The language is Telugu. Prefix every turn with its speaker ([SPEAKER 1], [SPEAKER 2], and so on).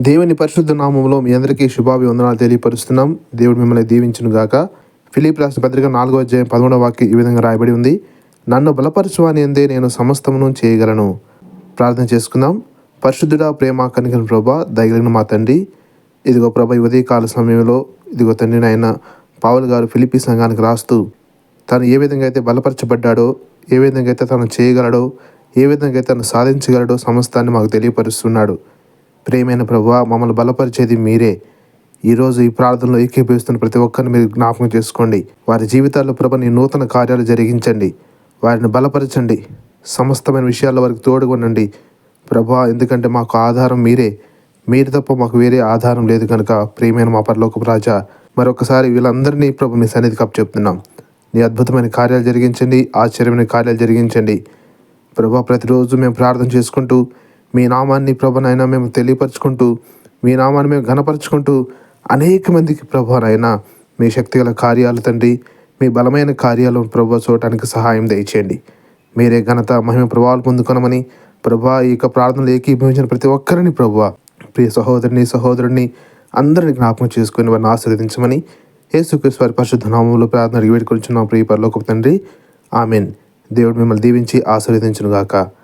[SPEAKER 1] దేవుని పరిశుద్ధ నామంలో మీ అందరికీ శుభాభివందనాలు తెలియపరుస్తున్నాం. దేవుడు మిమ్మల్ని దీవించును గాక. ఫిలిప్ రాష్ట్ర పత్రిక నాలుగో అధ్యాయం పదమూడవ వాక్యం ఈ విధంగా రాయబడి ఉంది. నన్ను బలపరచువాని ఎందే నేను సమస్తమును చేయగలను. ప్రార్థన చేసుకుందాం. పరిశుద్ధుడా ప్రేమ కనికన ప్రభా దయగలిగిన మా తండ్రి. ఇదిగో ప్రభ ఉదయ ఉదయకాల సమయంలో ఇదిగో తండ్రి నాయన పావులు గారు ఫిలిపి సంఘానికి రాస్తూ తను ఏ విధంగా అయితే బలపరచబడ్డాడో ఏ విధంగా అయితే తను చేయగలడో ఏ విధంగా అయితే తను సాధించగలడో సమస్తాన్ని మాకు తెలియపరుస్తున్నాడు. ప్రేమైన ప్రభు మమ్మల్ని బలపరిచేది మీరే. ఈరోజు ఈ ప్రార్థనలో ఏకీభవిస్తున్న ప్రతి ఒక్కరిని మీరు జ్ఞాపకం చేసుకోండి. వారి జీవితాల్లో ప్రభ నీ నూతన కార్యాలు జరిగించండి. వారిని బలపరచండి. సమస్తమైన విషయాల్లో వారికి తోడుగొనండి ప్రభా ఎందుకంటే మాకు ఆధారం మీరే. మీరు తప్ప మాకు వేరే ఆధారం లేదు కనుక ప్రియమైన మా పరలోక రాజా మరొకసారి వీళ్ళందరినీ ప్రభు మీ సన్నిధి కప్పు చెప్తున్నాం నీ అద్భుతమైన కార్యాలు జరిగించండి ఆశ్చర్యమైన కార్యాలు జరిగించండి. ప్రభా ప్రతిరోజు మేము ప్రార్థన చేసుకుంటూ మీ నామాన్ని ప్రభనైనా మేము తెలియపరచుకుంటూ మీ నామాన్ని మేము ఘనపరచుకుంటూ అనేక మందికి ప్రభానైనా మీ శక్తిగల కార్యాలు తండ్రి మీ బలమైన కార్యాలను ప్రభు చూడటానికి సహాయం దయచేయండి. మీరే ఘనత మహిమ ప్రభావాలు పొందుకొనమని ప్రభా ఈ యొక్క ప్రార్థనలు ఏకీభవించిన ప్రతి ఒక్కరిని ప్రభు ప్రియ సహోదరుని సహోదరుడిని అందరిని జ్ఞాపకం చేసుకుని వారిని ఆశీర్వదించమని యేసుక్రీస్తు పరిశుద్ధ నామంలో ప్రార్థన వేడుకొంచున్నాం ప్రియ పరలోకపు తండ్రి. ఆమెన్. దేవుడు మిమ్మల్ని దీవించి ఆశీర్వదించునుగాక. గాక